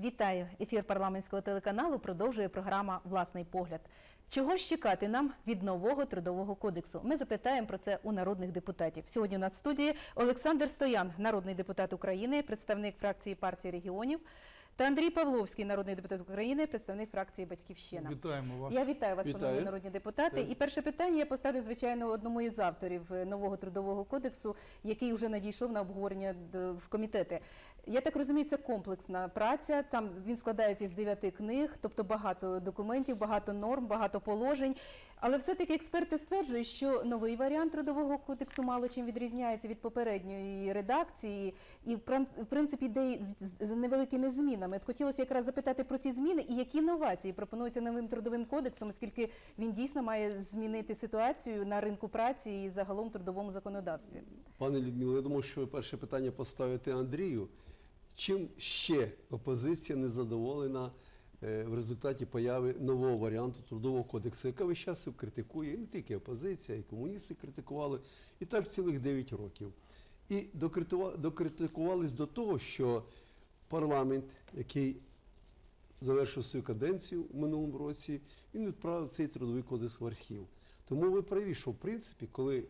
Вітаю! Ефір парламентського телеканалу продовжує програма Власний погляд. Чого ж чекати нам від нового трудового кодексу? Ми запитаємо про це у народних депутатів. Сьогодні у нас в студії Олександр Стоян, народний депутат України, представник фракції партії регіонів, та Андрій Павловський, народний депутат України, представник фракції Батьківщина. Вітаємо вас. Я вітаю вас, Вітаю. шановні народні депутати. Так. І перше питання я поставлю, звичайно, одному із авторів е, нового трудового кодексу, який вже надійшов на обговорення в комітети. Я так розумію, це комплексна праця. Там він складається з дев'яти книг, тобто багато документів, багато норм, багато положень. Але все-таки експерти стверджують, що новий варіант трудового кодексу мало чим відрізняється від попередньої редакції, і в принципі йде з- невеликими змінами. От хотілося якраз запитати про ці зміни і які новації пропонуються новим трудовим кодексом, оскільки він дійсно має змінити ситуацію на ринку праці і загалом трудовому законодавстві. Пане Людмило, я думав, що ви перше питання поставите Андрію. Чим ще опозиція не задоволена е, в результаті появи нового варіанту трудового кодексу, яка весь час критикує, і не тільки опозиція, і комуністи критикували, і так цілих 9 років. І докритикувались до того, що парламент, який завершив свою каденцію в минулому році, він відправив цей трудовий кодекс в архів. Тому ви праві, що в принципі, коли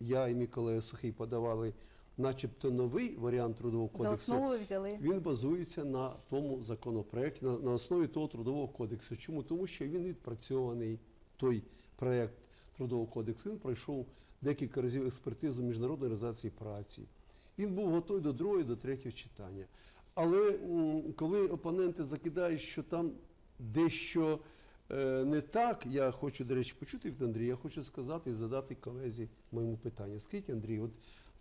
я і мій колега Сухий подавали начебто новий варіант трудового За кодексу, основу взяли. він базується на тому законопроекті, на, на основі того трудового кодексу. Чому? Тому що він відпрацьований, той проект трудового кодексу, він пройшов декілька разів експертизу Міжнародної організації праці. Він був готовий до другого і до третього читання. Але коли опоненти закидають, що там дещо е, не так, я хочу, до речі, почути від Андрія, я хочу сказати і задати колезі моєму питання. Скажіть, Андрій, от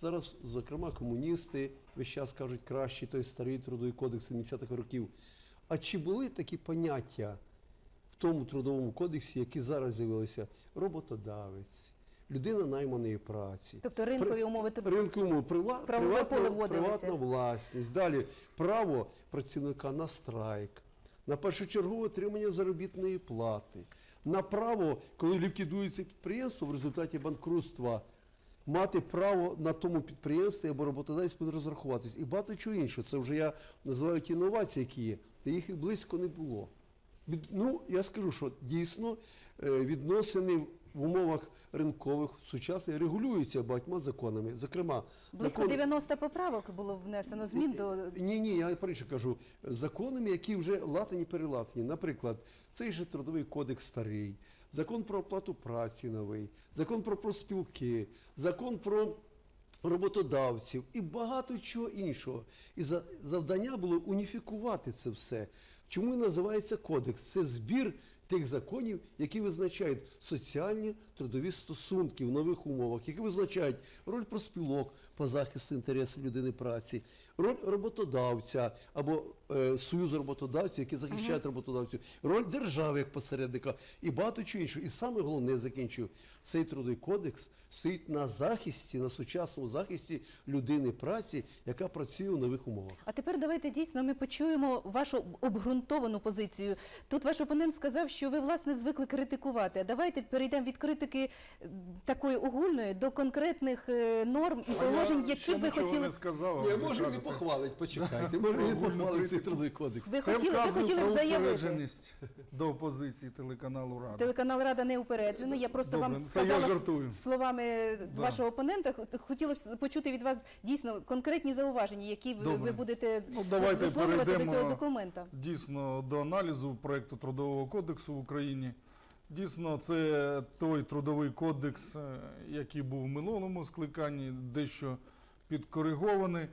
зараз, зокрема, комуністи весь час кажуть кращий той старий трудовий кодекс 70-х років. А чи були такі поняття в тому трудовому кодексі, які зараз з'явилися? Роботодавець, людина найманої праці. Тобто ринкові умови труду. Ринку умов, прива- приватна, приватна власність. Далі право працівника на страйк, на першочергове отримання заробітної плати, на право, коли ліквідується підприємство в результаті банкрутства, мати право на тому підприємстві або роботодавець буде розрахуватись. І багато чого іншого. Це вже я називаю ті інновації, які є. Та їх і близько не було. Ну, я скажу, що дійсно е, відносини в умовах ринкових сучасних регулюються багатьма законами. Зокрема, Близько 90 поправок було внесено змін до ні, ні, я перше кажу, законами, які вже латані перелатані. Наприклад, цей же трудовий кодекс старий, закон про оплату праці новий, закон про проспілки, закон про роботодавців і багато чого іншого. І завдання було уніфікувати це все. Чому і називається кодекс? Це збір тих законів, які визначають соціальні трудові стосунки в нових умовах, які визначають роль проспілок по захисту інтересів людини праці, роль роботодавця або е, союз роботодавців, які захищають роботодавців, роль держави як посередника і багато чого іншого. І саме головне закінчую, цей трудовий кодекс стоїть на захисті, на сучасному захисті людини праці, яка працює у нових умовах. А тепер давайте дійсно ми почуємо вашу обґрунтовану позицію. Тут ваш опонент сказав, що ви власне звикли критикувати. А давайте перейдемо від критики такої огульної до конкретних е, норм і положень, які ще ви хотіли. не сказав. а Ні, не кажете. похвалить, почекайте. Може не похвалить цей трудовий кодекс. Ви Це хотіли, ви вказує хотіли б про заявити. упередженість до опозиції телеканалу Рада. Телеканал Рада не упереджений. Я просто Добре, вам це я сказала жартую. словами Да. вашого опонента. Хот- Хотіла б почути від вас дійсно конкретні зауваження, які ви, Добре. ви будете Ну, давайте висловлювати до перейдемо цього документа. Дійсно, до аналізу проекту трудового кодексу в Україні. Дійсно, це той трудовий кодекс, е, який був в минулому скликанні, дещо підкоригований.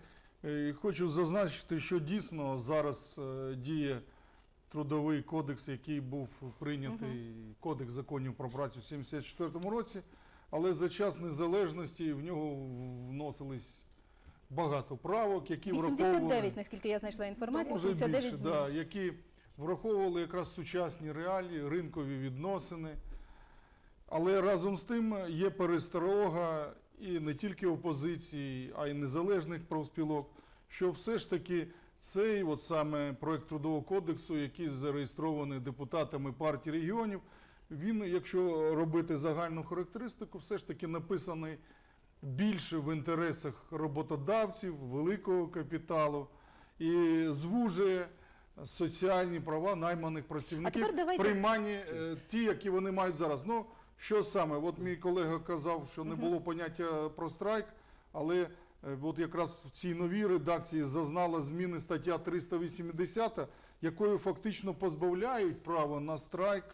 Е, Хочу зазначити, що дійсно зараз е, діє трудовий кодекс, який був прийнятий, кодекс законів про працю в 1974 році, але за час незалежності в нього вносились багато правок, які враховували... 89, наскільки я знайшла інформацію, 89 більше, змін. да, які враховували якраз сучасні реалії, ринкові відносини. Але разом з тим є пересторога і не тільки опозиції, а й незалежних профспілок, що все ж таки цей от саме проект трудового кодексу, який зареєстрований депутатами партії регіонів, він, якщо робити загальну характеристику, все ж таки написаний більше в інтересах роботодавців, великого капіталу і звужує соціальні права найманих працівників, приймані е, ті, які вони мають зараз. Ну, що саме? От мій колега казав, що не було поняття про страйк, але е, от якраз в цій новій редакції зазнала зміни стаття 380, якою фактично позбавляють права на страйк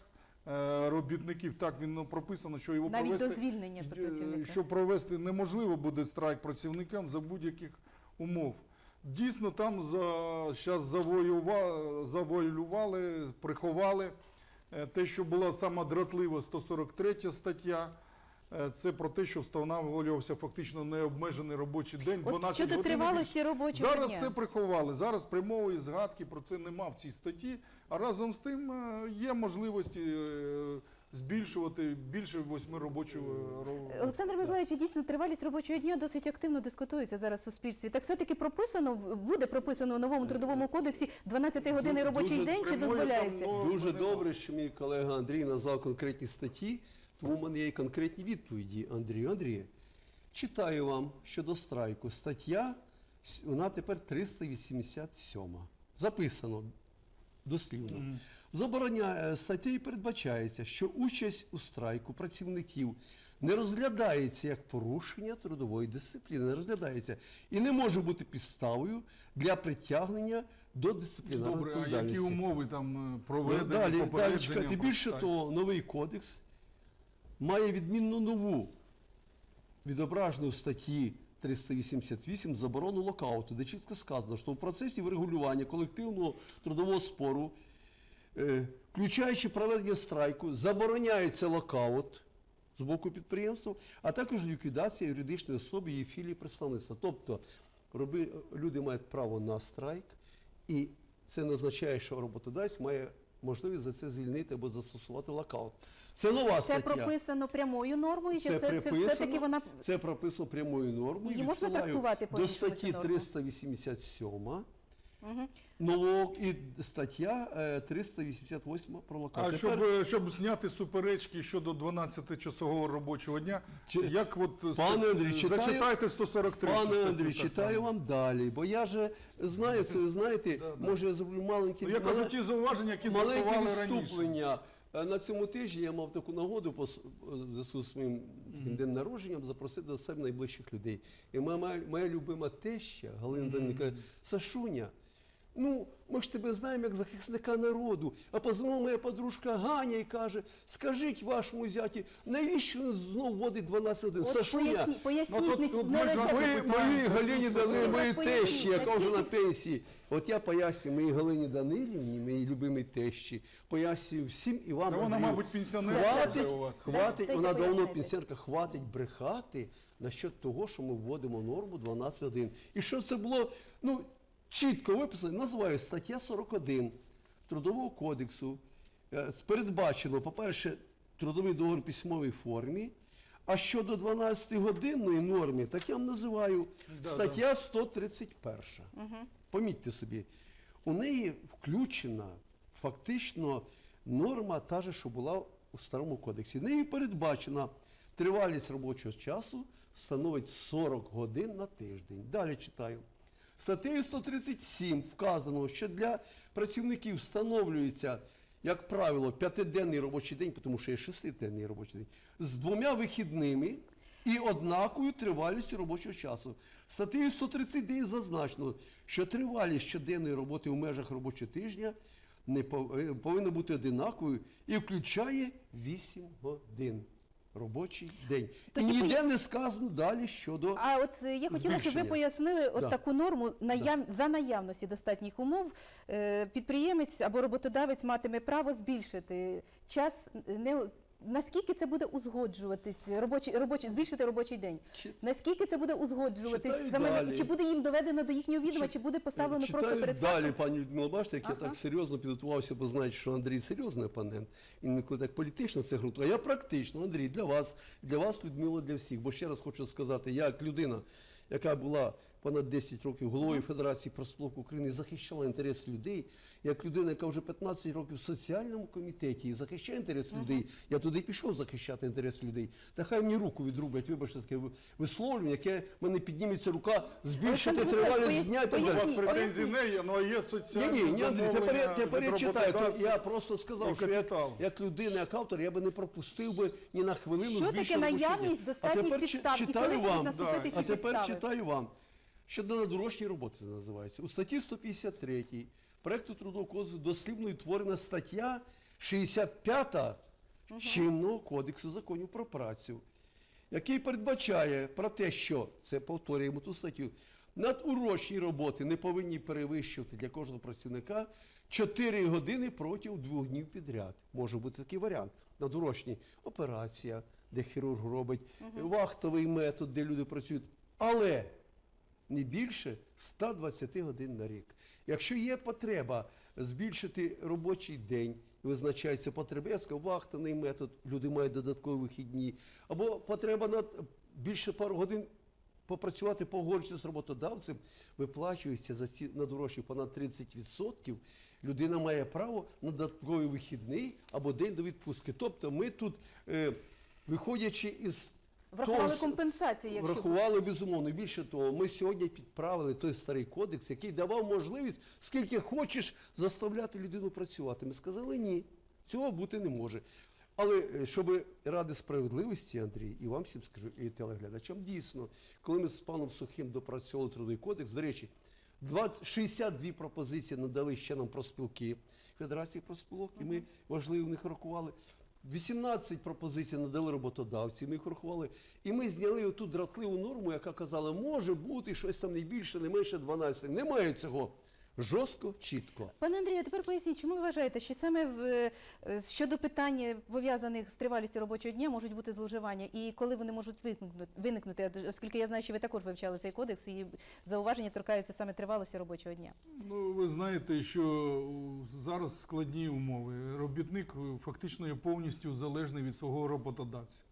е, робітників. Так він ну, прописано, що його Навіть до звільнення Е, працівника. що провести неможливо буде страйк працівникам за будь-яких умов. Дійсно, там за зараз завоювали, завоювали, приховали те, що була сама дратлива 143 стаття. Е, Це про те, що встановлювався фактично необмежений робочий день. От 12 щодо годин тривалості робочого дня. Зараз це приховали. Зараз прямої згадки про це нема в цій статті. А разом з тим е, є можливості е, збільшувати більше восьми робочого ро- Олександр Миколаївич, дійсно тривалість робочого дня досить активно дискутується зараз в суспільстві. Так все-таки прописано буде прописано в новому трудовому кодексі 12 годинний Дуже- робочий дуже день чи дозволяється? ну, Дуже добре, що мій колега Андрій назвав конкретні статті, тому в мене є і конкретні відповіді. Андрію, Андрію, читаю вам щодо страйку. Стаття, вона тепер 387. Записано дослівно. Забороняє статтею передбачається, що участь у страйку працівників не розглядається як порушення трудової дисципліни, не розглядається і не може бути підставою для притягнення до дисциплінарної Добре, а які умови там е, Ну, проведення, Далі, далі чекайте. Більше того, новий кодекс має відмінно нову, відображену в статті 388 заборону локауту, де чітко сказано, що в процесі врегулювання колективного трудового спору, е, Е, включаючи проведення страйку, забороняється локаут з боку підприємства, а також ліквідація юридичної особи її філії представництва. Тобто роби, люди мають право на страйк, і це не означає, що роботодавець має. Можливість за це звільнити або застосувати локаут. Це нова це стаття. Це прописано прямою нормою, чи це, це, це все-таки вона це прописано прямою нормою. Її можна трактувати по До статті 387 Угу. Ну і стаття е, 388 про локацію. А Тепер... щоб е, щоб зняти суперечки щодо 12-часового робочого дня, Чи... як от е, пане Андрій, читаю... зачитайте 143. Пане Андрій, читаю вам далі, бо я же знаю це. знаєте, да, може я зроблю маленькі ну, я кажу, ті зауваження, які маленькі виступлення. На цьому тижні я мав таку нагоду по зв'язку з своїм таким днем народженням запросити до себе найближчих людей. І моя моя, моя любима теща Галина mm -hmm. каже, Сашуня ну ми ж тебе знаємо як захисника народу. А позвонила моя подружка Ганя і каже, скажіть вашому зяті, навіщо він знов вводить 12 годин? Сашуня, поясні- поясніть, не, не лише моїй Галині Данилівні, моїй тещі, яка вже на наскільки- пенсії. От я пояснюю моїй Галині Данилівні, моїй любимій тещі, пояснюю всім і вам. Та вона, Андрію, мабуть, пенсіонерка Хватить, вже у вас. хватить, Дайте вона давно пояснити. пенсіонерка, хватить брехати насчет того, що ми вводимо норму 12.1. І що це було, ну, чітко виписано, називаю стаття 41 Трудового кодексу. Е, Передбачено, по-перше, трудовий договір в письмовій формі. А щодо 12-годинної норми, так я вам називаю стаття 131. Помітьте собі, у неї включена фактично норма та же, що була у старому кодексі. Нею передбачена тривалість робочого часу становить 40 годин на тиждень. Далі читаю. Статтею 137 вказано, що для працівників встановлюється, як правило, п'ятиденний робочий день, тому що є шестиденний робочий день, з двома вихідними і однаковою тривалістю робочого часу. Статтею 139 зазначено, що тривалість щоденної роботи у межах робочого тижня не е, повинна бути одинаковою і включає 8 годин робочий день. Тоді і ніде ніде не сказано далі щодо А от е, я хотіла, щоб ви пояснили от Да. таку норму наяв... за наявності достатніх умов. е, Підприємець або роботодавець матиме право збільшити час. е, Не наскільки це буде узгоджуватись робочий робочий збільшити робочий день? Чи- Наскільки це буде узгоджуватись саме чи буде їм доведено до їхнього відома, чи буде поставлено Читаю просто перед далі, пані Людмила, бачите, як я так серйозно підготувався, бо знаєте, що Андрій серйозний опонент. І інколи так політично це грунтує. А я практично, Андрій, для вас, для вас, Людмила, для всіх. Бо ще раз хочу сказати, як людина, яка була понад 10 років головою Федерації профспілок України, захищала інтереси людей, як людина, яка вже 15 років в соціальному комітеті і захищає інтереси людей, я туди пішов захищати інтереси людей. Та хай мені руку відрублять, вибачте, таке ви- висловлювання, яке в мене підніметься рука, збільшити тривалість так У вас претензій не є, ну а є Ні, соціальні ні, ні, Андрій, тепер, я- замовлення тепер я читаю. То я просто сказав, що як, як людина, як автор, я би не пропустив би ні на хвилину Що таке наявність достатніх а тепер підстав? І читаю коли вам, а тепер підстави? читаю вам. Щодо надворожньої роботи це називається. У статті 153 проекту трудового кодексу дослівно утворена стаття 65 чинного кодексу законів про працю, який передбачає про те, що це повторюємо ту статтю. Надурочні роботи не повинні перевищувати для кожного працівника 4 години протягом двох днів підряд. Може бути такий варіант. Надурочні операція, де хірург робить, вахтовий метод, де люди працюють. Але не більше 120 годин на рік. Якщо є потреба збільшити робочий день, визначається потреба, я сказав, вахтаний метод, люди мають додаткові вихідні, або потреба на більше пару годин попрацювати, погоджуватися з роботодавцем, виплачується за ці надорожчі понад 30%, людина має право на додатковий вихідний або день до відпустки. Тобто ми тут, е, виходячи із Врахували того, компенсації, якщо Врахували безумовно. Більше того, ми сьогодні підправили той старий кодекс, який давав можливість, скільки хочеш, заставляти людину працювати. Ми сказали ні, цього бути не може. Але е, щоб ради справедливості, Андрій, і вам всім скажу, і телеглядачам, дійсно, коли ми з паном Сухим допрацьовували трудовий кодекс, до речі, 20, 62 пропозиції надали ще нам проспілки Федерації проспілок, і ми важливо в них рахували. 18 пропозицій надали роботодавці, ми їх рахували. І ми зняли оту дратливу норму, яка казала, може бути щось там не більше, не менше 12. Немає цього. Жорстко, чітко. Пане Андрію, а тепер поясніть, чому ви вважаєте, що саме в, е, щодо питань, пов'язаних з тривалістю робочого дня, можуть бути зловживання, і коли вони можуть виникнути, виникнути, оскільки я знаю, що ви також вивчали цей кодекс, і зауваження торкаються саме тривалості робочого дня. Ну, ви знаєте, що зараз складні умови. Робітник е, фактично є повністю залежний від свого роботодавця.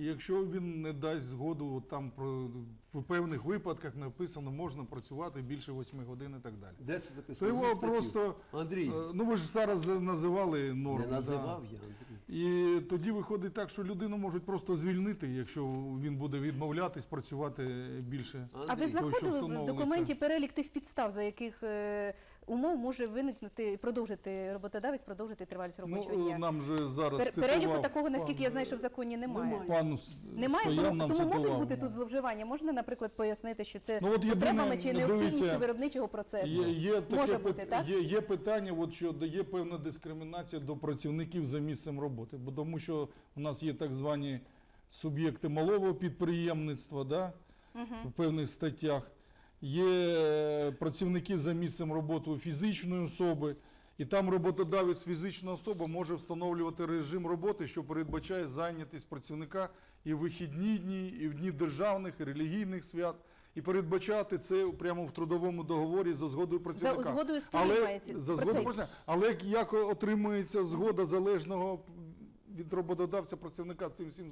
І якщо він не дасть згоду, там про в певних випадках написано, можна працювати більше 8 годин і так далі. Де це То записано? його просто Андрій, е, ну ви ж зараз називали норми. не да. я, Андрій. І тоді виходить так, що людину можуть просто звільнити, якщо він буде відмовлятись працювати більше. А ви знаходили в документі перелік тих підстав, за яких е, умов може виникнути, продовжити роботодавець, продовжити тривалість робочого Ну, дня? нам же зараз Пер- цитував переліку такого, наскільки пан, я знаю, що в законі немає. Немає. Пан Немає, тому, нам тому можуть бути тут зловживання. Можна, наприклад, пояснити, що це Ну, от потребами чи необхідністю виробничого процесу. Є, є, таке Може бути, так? Є, є питання, от що є певна дискримінація до працівників за місцем роботи, бо тому що у нас є так звані суб'єкти малого підприємництва, да, в певних статтях. Є е, працівники за місцем роботи фізичної особи, і там роботодавець фізична особа може встановлювати режим роботи, що передбачає зайнятість працівника і в вихідні дні, і в дні державних, і релігійних свят, і передбачати це прямо в трудовому договорі за згодою працівника. За згодою сторін мається за згодою працівника. Але як отримується згода залежного від роботодавця працівника, цим всім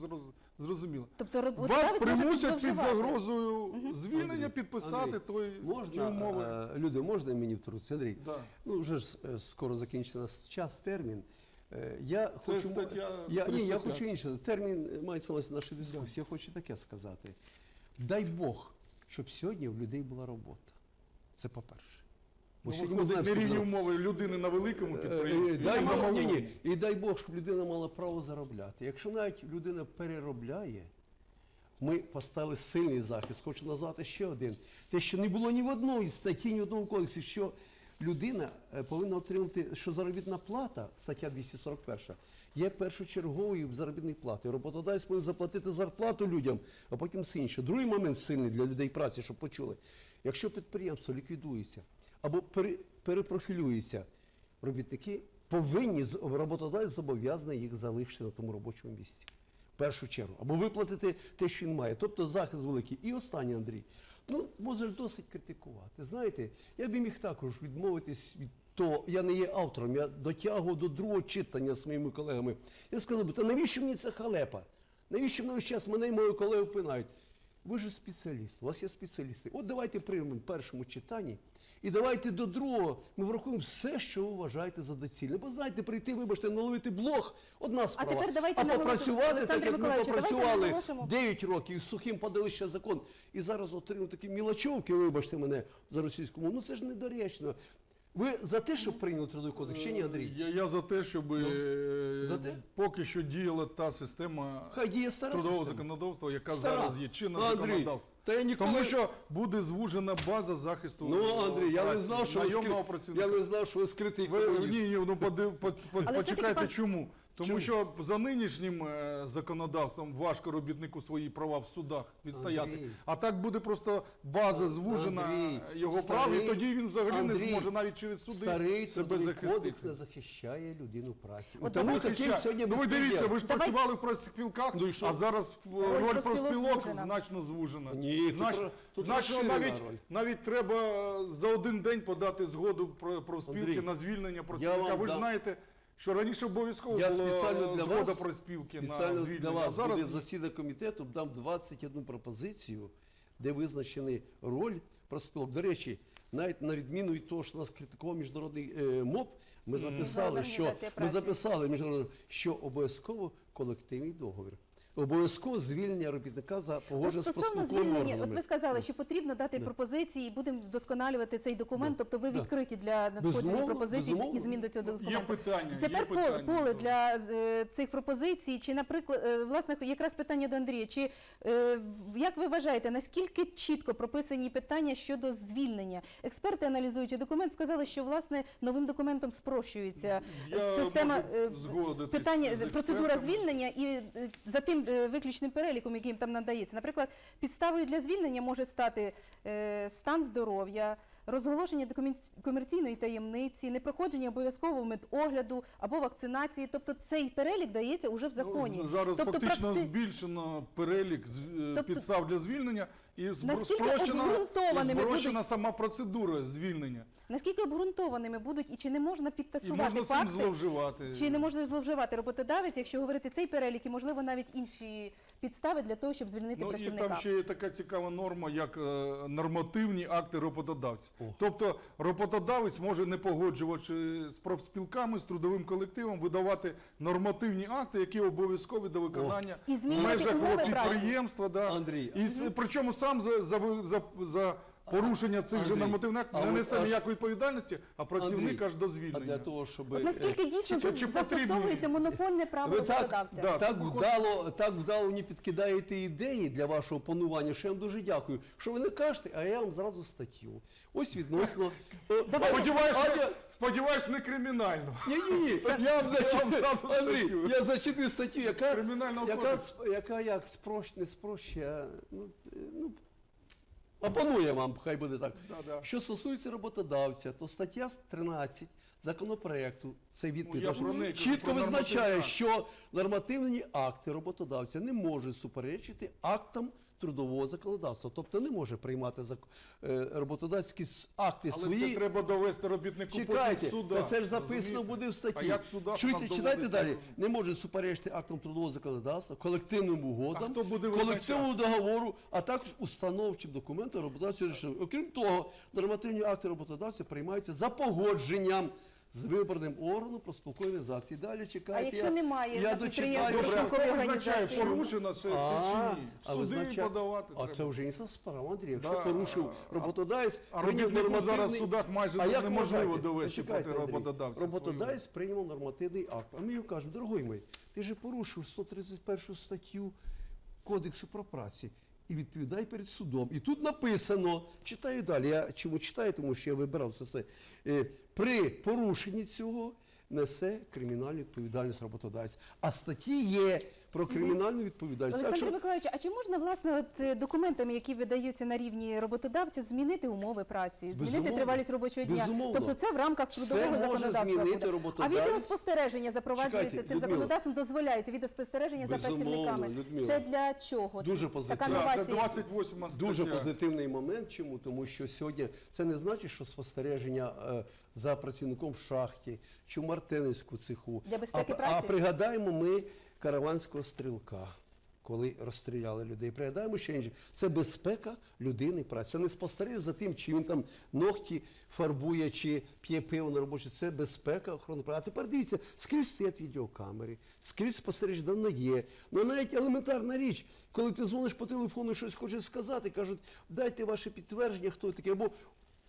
зрозуміло. Тобто Вас роботодавець може примусять під загрозою звільнення Андрій, підписати Андрій, той Можна, умови. е, люди, можна мені втрутитися, Андрій? Да. Ну, вже ж е, скоро закінчиться нас час, термін. Е, Я Це хочу, стаття я, ні, я хочу інше. Термін мається на нашої дискусії. Я хочу таке сказати. Дай Бог, щоб сьогодні в людей була робота. Це по-перше. Ну, ми знаємо, скільки рівні умови людини на великому Е, підприємстві. Дай Бог, ні, ні. І дай Бог, щоб людина мала право заробляти. Якщо навіть людина переробляє, ми поставили сильний захист. Хочу назвати ще один. Те, що не було ні в одної статті, ні в одному кодексі, що людина е, повинна отримати, що заробітна плата, стаття 241, є першочерговою заробітної плати. Роботодавець повинен заплатити зарплату людям, а потім все інше. Другий момент сильний для людей праці, щоб почули. Якщо підприємство ліквідується або пере- перепрофілюється, робітники повинні роботодавець зобов'язаний їх залишити на тому робочому місці. В першу чергу, або виплатити те, що він має. Тобто захист великий. І останнє, Андрій. Ну, можеш досить критикувати. Знаєте, я б міг також відмовитись від того, я не є автором, я дотягував до другого читання з моїми колегами. Я сказав би, та навіщо мені ця халепа? Навіщо мене весь час мене і мою колегу пинають? Ви ж спеціаліст, у вас є спеціалісти. От давайте приймемо в першому читанні. І давайте до другого ми врахуємо все, що ви вважаєте за доцільне. Бо знаєте, прийти, вибачте, наловити блог одна справа. тепер давайте а попрацювати, так як ми попрацювали наголосимо. 9 років сухим подали ще закон. І зараз отримуємо такі мілочовки, вибачте мене за російську мову. Ну це ж недоречно. Ви за те, щоб прийняли трудовий кодекс, чи ні, Андрій? Я, я за те, щоб е, Ну, за те? поки що діяла та система Хай діє стара трудового система. законодавства, яка Стара. зараз є чинна Андрій, законодавство. та я ніколи... Тому що буде звужена база захисту. Ну, Андрій, я не праці, знав, що ви, найомного скри... працівника. я не знав, що ви скритий Ви, комуніст. ні, ні, ну поди- по- по- Але все-таки, почекайте, пан- чому? Тому Чому? що за нинішнім е, законодавством важко робітнику свої права в судах відстояти. Андрій. А так буде просто база звужена Андрій, його прав, і тоді він взагалі Андрій, не зможе навіть через суди Старий себе трудовий кодекс захистити. не захищає людину праці. От тому давайте таким сьогодні ну, ви дивіться, ви ж Давай- працювали в профспілках, Ну і що? а зараз в- Роль роль профспілок профспілок звужена. значно звужена. Ні, тут Знач- ро- тут значно розширена навіть, роль. навіть треба е, за один день подати згоду про профспілки Андрій, на звільнення працівника. вам Ви ж дам- знаєте, що раніше обов'язково Я була спеціально для згода вас, профспілки на спеціально звільнення. для вас зараз буде засідання комітету, дам 21 пропозицію, де визначена роль профспілок. До речі, навіть на відміну від того, що нас критикував міжнародний е, МОП, ми записали, що ми записали міжнародний, що обов'язково колективний договір. Обов'язково звільнення робітника за погодження з профспілковими звільнення, от ви сказали, що потрібно дати пропозиції і будемо вдосконалювати цей документ. Тобто ви відкриті для надходження пропозицій і змін до цього Є питання. Тепер є поле, питання. поле для е, цих пропозицій, чи, наприклад, е, власне, якраз питання до Андрія. Чи е, як ви вважаєте, наскільки чітко прописані питання щодо звільнення? Експерти, аналізуючи документ, сказали, що власне новим документом спрощується Я система питання з процедура звільнення і за тим виключним переліком, яким там надається. Наприклад, підставою для звільнення може стати е, стан здоров'я. Розголошення комерційної таємниці, непроходження обов'язкового медогляду або вакцинації. Тобто цей перелік дається уже в законі. Ну, зараз тобто, фактично практи- збільшено перелік е, Тобто- підстав для звільнення і спрощена, і спрощена сама процедура звільнення. Наскільки обґрунтованими будуть і чи не можна І підтасувати можна цим зловживати. Чи не може зловживати роботодавець, якщо говорити цей перелік, і можливо навіть інші підстави для того, щоб звільнити Ну і там ще є така цікава норма, як е, нормативні акти роботодавця. Тобто роботодавець може не погоджувачи з профспілками, з трудовим колективом, видавати нормативні акти, які обов'язкові до виконання І в межах умови підприємства. Да. Андрій, І с- причому сам за, за, ви- за, за порушення цих же Андрій, нормативних актів не несе аж- ніякої відповідальності, а працівник Андрій, аж до А звільнення. для того, щоб От наскільки е, дійсно чи- тут чи потрібні- застосовується монопольне право Ви так, да. так вдало, так вдало мені підкидаєте ідеї для вашого панування, що я вам дуже дякую. Що ви не кажете, а я вам зразу статтю. Ось відносно. О, Сподіваюсь, не- сподіваюсь, не кримінально. Ні, ні. Я вам зачитую, зразу Андрій, статтю. я зачитую статтю, яка, Кримінального яка, кодексу. сп- яка як спрощ, не спрощує, а, ну, е, ну, опанує вам, хай буде так. Да-да. Що стосується роботодавця, то стаття 13 законопроекту, це відповідь, Ну, я про неї чітко про визначає, нормативні що нормативні акти роботодавця не можуть суперечити актам трудового законодавства. Тобто не може приймати е, роботодавські акти Але свої. це треба довести робітнику Чекайте, потім в це ж записано буде в А статті. як в судах Чуєте, там читайте далі. Не може суперечити актам трудового законодавства, колективним угодам, А колективному договору, а також установчим документам роботодавця рішив. Окрім того, нормативні акти роботодавця приймаються за погодженням з виборним органом профспілкової організації. Далі А чекайте. якщо немає я підприємстві Добре, а визначає, порушено це, це чи ні? а суди визначає- подавати А треба. це вже інша справа, Андрій. Якщо Да, порушив а- роботодавець, а прийняв нормативний... зараз в судах майже А неможливо довести проти роботодавця Роботодавець прийняв нормативний акт. А ми йому кажемо, дорогой мій, ти же порушив 131 статтю Кодексу про працю. І відповідає перед судом. І тут написано, читаю далі. Я чому читаю, тому що я вибирав все це. При порушенні цього несе кримінальну відповідальність роботодавець. А статті є про кримінальну відповідальність. Олександр що Миколаївич, а чи можна власне от е, документами, які видаються на рівні роботодавця, змінити умови праці, змінити Безумовно. тривалість робочого дня? Безумовно. Тобто це в рамках трудового може законодавства змінити буде. А відеоспостереження запроваджується Чекайте, цим Людмила. законодавством, дозволяється відеоспостереження за працівниками. Людмила. Це для чого? Дуже Це позитивно. Така Так, це 28. Дуже позитивний момент. Чому? Тому що сьогодні це не значить, що спостереження е, за працівником в шахті чи в Мартинівську цеху. Для безпеки а, праці? а пригадаємо ми караванського стрілка. коли розстріляли людей. Пригадаємо ще інше. Це безпека людини праці. Це не спостереження за тим, чи він там ногті фарбує, чи п'є пиво на робочі. Це безпека охорони праці. А тепер дивіться, скрізь стоять відеокамери, скрізь спостереження давно є. Ну навіть елементарна річ, коли ти дзвониш по телефону, щось хочеш сказати, кажуть, дайте ваше підтвердження, хто такий, або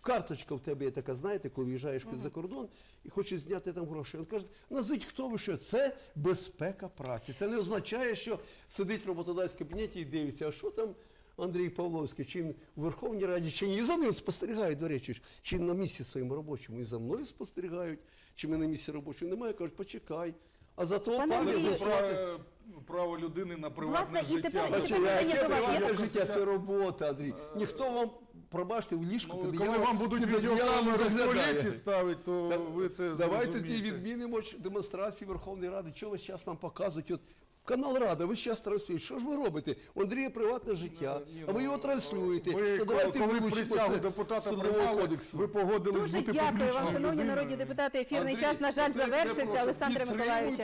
Карточка в тебе є така, знаєте, коли виїжджаєш за кордон і хочеш зняти там гроші. Він каже, назвіть, хто ви що. Це безпека праці. Це не означає, що сидить роботодавець в кабінеті і дивиться, а що там Андрій Павловський, чи він у Верховній Раді, чи ні. І за ним спостерігають, до речі, чи він на місці своєму робочому, і за мною спостерігають, чи ми на місці робочому немає. Кажуть, почекай. А зато Пане пане Андрію, Зафрати. Право, право людини на приватне Власне, і тепер- і тепер до вас. приватне Я життя, це робота, Андрій. Ніхто вам, пробачте, у ніжку Ну, під коли вам будуть відеокамери в туалеті ставити, то да, ви це Давайте зрозумієте. відмінимо демонстрації Верховної Ради. Чого ви зараз нам показують? От канал Рада, ви зараз транслюєте. Що ж ви робите? У Андрія приватне життя, Ні, а ви ну, його транслюєте. Ви, То давайте коли вилучимо присягу це депутата приймали, кодексу. ви погодились Дуже бути дякую вам, шановні народні депутати. Ефірний Андрій, час, на жаль, Андрій, завершився. Олександре Миколаївичу.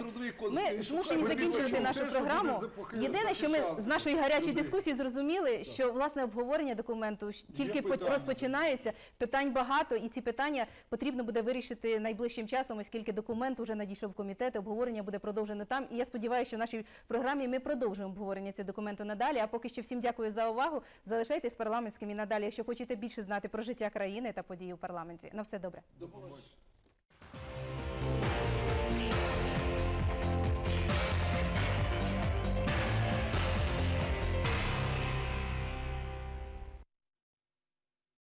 Ми змушені закінчувати нашу програму. Єдине, що ми з нашої гарячої дискусії зрозуміли, що власне обговорення документу тільки по- розпочинається. Питань багато, і ці питання потрібно буде вирішити найближчим часом, оскільки документ уже надійшов в комітет. Обговорення буде продовжено там. І я сподіваюся, що в нашій програмі ми продовжуємо обговорення цього документу надалі. А поки що всім дякую за увагу. Залишайтесь парламентськими надалі, якщо хочете більше знати про життя країни та події у парламенті. На все добре. До побачення.